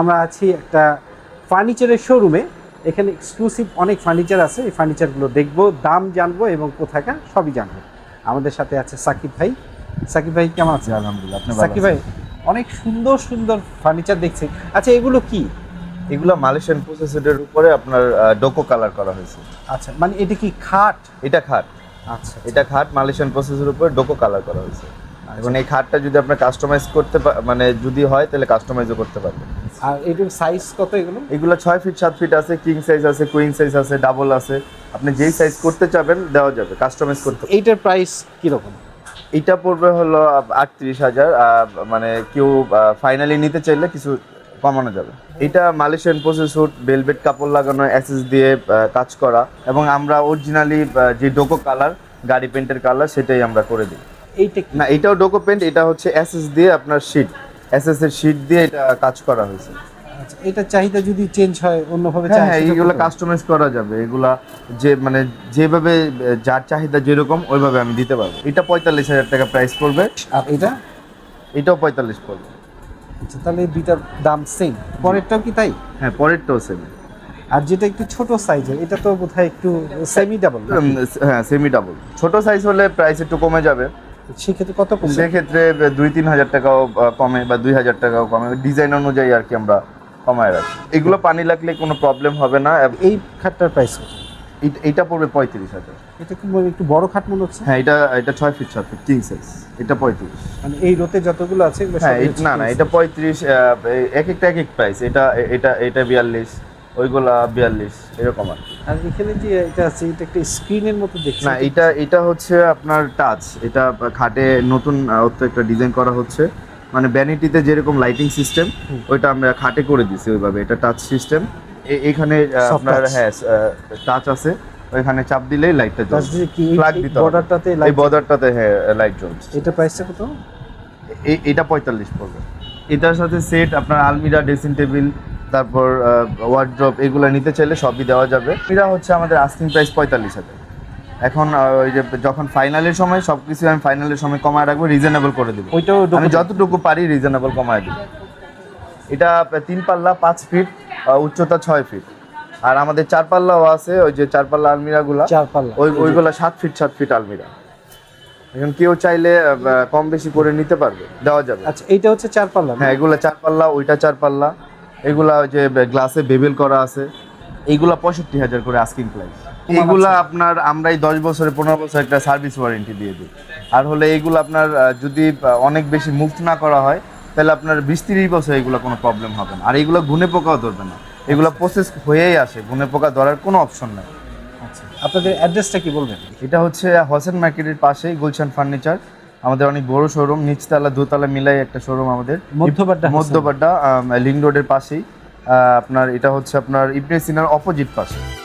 আমরা আছি একটা ফার্নিচারের শোরুমে এখানে এক্সক্লুসিভ অনেক ফার্নিচার আছে এই ফার্নিচারগুলো দেখব দাম জানব এবং কোথাকার সবই জানব। আমাদের সাথে আছে সাকিব ভাই। সাকিব ভাই কেমন আছে আলহামদুলিল্লাহ আপনি সাকিব ভাই অনেক সুন্দর সুন্দর ফার্নিচার দেখছি। আচ্ছা এগুলো কি? এগুলো মালয়েশিয়ান প্রসেসরের উপরে আপনার ডোকো কালার করা হয়েছে। আচ্ছা মানে এটা কি খাট? এটা খাট। আচ্ছা এটা খাট মালয়েশিয়ান প্রসেসরের উপরে ডোকো কালার করা হয়েছে। এখন এই খাটটা যদি আপনি কাস্টমাইজ করতে মানে যদি হয় তাহলে কাস্টমাইজও করতে পারবেন। আর এটার সাইজ কত এগুলো? এগুলো ছয় ফিট সাত ফিট আছে কিং সাইজ আছে কুইন সাইজ আছে ডাবল আছে। আপনি যেই সাইজ করতে চাবেন দেওয়া যাবে কাস্টমাইজ করতে। এইটার প্রাইস কীরকম? এটা পড়বে হলো আটত্রিশ হাজার মানে কেউ ফাইনালি নিতে চাইলে কিছু কমানো যাবে। এটা মালয়েশিয়ান প্রসেসর বেলভেট কাপড় লাগানো অ্যাসেস দিয়ে কাজ করা। এবং আমরা অরিজিনালি যে ডোকো কালার গাড়ি পেন্টের কালার সেটাই আমরা করে দিই। এইটা না এটাও ডোকো পেন্ট এটা হচ্ছে অ্যাসেস দিয়ে আপনার শিট এর শিট দিয়ে এটা কাজ করা হয়েছে। আচ্ছা এটা চাহিদা যদি চেঞ্জ হয় অন্যভাবে হ্যাঁ হ্যাঁ এইগুলো কাস্টমাইজ করা যাবে। এগুলা যে মানে যেভাবে যার চাহিদা যেরকম ওইভাবে আমি দিতে পারব। এটা পঁয়তাল্লিশ হাজার টাকা প্রাইস পড়বে। আর এটা? এটাও পঁয়তাল্লিশ পড়বে। আচ্ছা তাহলে দুইটার দাম সেম পরেরটাও কি তাই? হ্যাঁ পরেরটাও সেম আর যেটা একটু ছোট সাইজের এটা তো বোধহয় একটু সেমি ডাবল হ্যাঁ সেমি ডাবল ছোট সাইজ হলে প্রাইস একটু কমে যাবে। সেক্ষেত্রে কত সেক্ষেত্রে দুই তিন হাজার টাকাও কমে বা দুই হাজার টাকাও কমে। ডিজাইন অনুযায়ী আর কি আমরা কমায় রাখি। এগুলো পানি লাগলে কোনো প্রবলেম হবে না। এই খাটটার প্রাইস এইটা পড়বে পঁয়ত্রিশ হাজার। এটা কি একটু বড় খাট মনে হচ্ছে? হ্যাঁ এটা এটা ছয় ফিট সাত ফিট কিং সাইজ এটা পঁয়ত্রিশ। মানে এই রোতে যতগুলো আছে হ্যাঁ না না এটা পঁয়ত্রিশ এক একটা এক এক প্রাইস এটা এটা এটা বিয়াল্লিশ। ওইগুলা বিয়াল্লিশ এরকম আর। আর এখানে যে এটা আছে এটা একটা স্ক্রিনের মতো দেখছি না এটা এটা হচ্ছে আপনার টাচ এটা খাটে নতুন একটা ডিজাইন করা হচ্ছে। মানে ভ্যানিটিতে যেরকম লাইটিং সিস্টেম ওইটা আমরা খাটে করে দিছি ওইভাবে এটা টাচ সিস্টেম এখানে আপনার হ্যাঁ টাচ আছে। ওইখানে চাপ দিলেই লাইটটা জ্বলবে কি? Plug দিতে বর্ডারটাতে এই বর্ডারটাতে হ্যাঁ লাইট জ্বলছে। এটা প্রাইসটা কত? এটা পঁয়তাল্লিশ পড়বে। এটার সাথে সেট আপনার আলমিরা ড্রেসিং টেবিল তারপর ওয়ার্ড্রপ এগুলো নিতে চাইলে সবই দেওয়া যাবে। এটা হচ্ছে আমাদের আস্কিং প্রাইস পঁয়তাল্লিশ হাজার। এখন ওই যে যখন ফাইনালের সময় সব কিছু আমি ফাইনালের সময় কমায় রাখব রিজনেবল করে দেবো। ওইটাও আমি যতটুকু পারি রিজনেবল কমায় দেবো। এটা তিন পাল্লা পাঁচ ফিট উচ্চতা ছয় ফিট আর আমাদের চার পাল্লাও আছে ওই যে চার পাল্লা আলমিরাগুলা চার পাল্লা। ওই ওইগুলা সাত ফিট সাত ফিট আলমিরা। এখন কেউ চাইলে কম বেশি করে নিতে পারবে দেওয়া যাবে। আচ্ছা এইটা হচ্ছে চার পাল্লা? হ্যাঁ এগুলা চার পাল্লা ওইটা চার পাল্লা। এগুলা যে গ্লাসে বেবেল করা আছে এইগুলা পঁয়ষট্টি হাজার করে আস্কিং প্রাইস এগুলা আপনার আমরা এই দশ বছরে পনেরো বছর একটা সার্ভিস ওয়ারেন্টি দিয়ে দিই। আর হলে এইগুলো আপনার যদি অনেক বেশি মুভ না করা হয় তাহলে আপনার বিশ তিরিশ বছর এগুলো কোনো প্রবলেম হবে না। আর এগুলো ঘুনে পোকাও ধরবে না। এগুলো প্রসেস হয়েই আসে ঘুনে পোকা ধরার কোনো অপশন নাই। আচ্ছা। আপনাদের অ্যাড্রেসটা কি বলবেন? এটা হচ্ছে হোসেন মার্কেটের পাশেই গুলশান ফার্নিচার আমাদের অনেক বড় শোরুম নিচতলা দোতলা মিলাই একটা শোরুম আমাদের। মধ্যবাড্ডা মধ্যপাড্ডা মধ্যবাড্ডা লিঙ্ক রোডের পাশেই। আহ, আপনার এটা হচ্ছে আপনার ইবনে সিনার অপোজিট পাশে।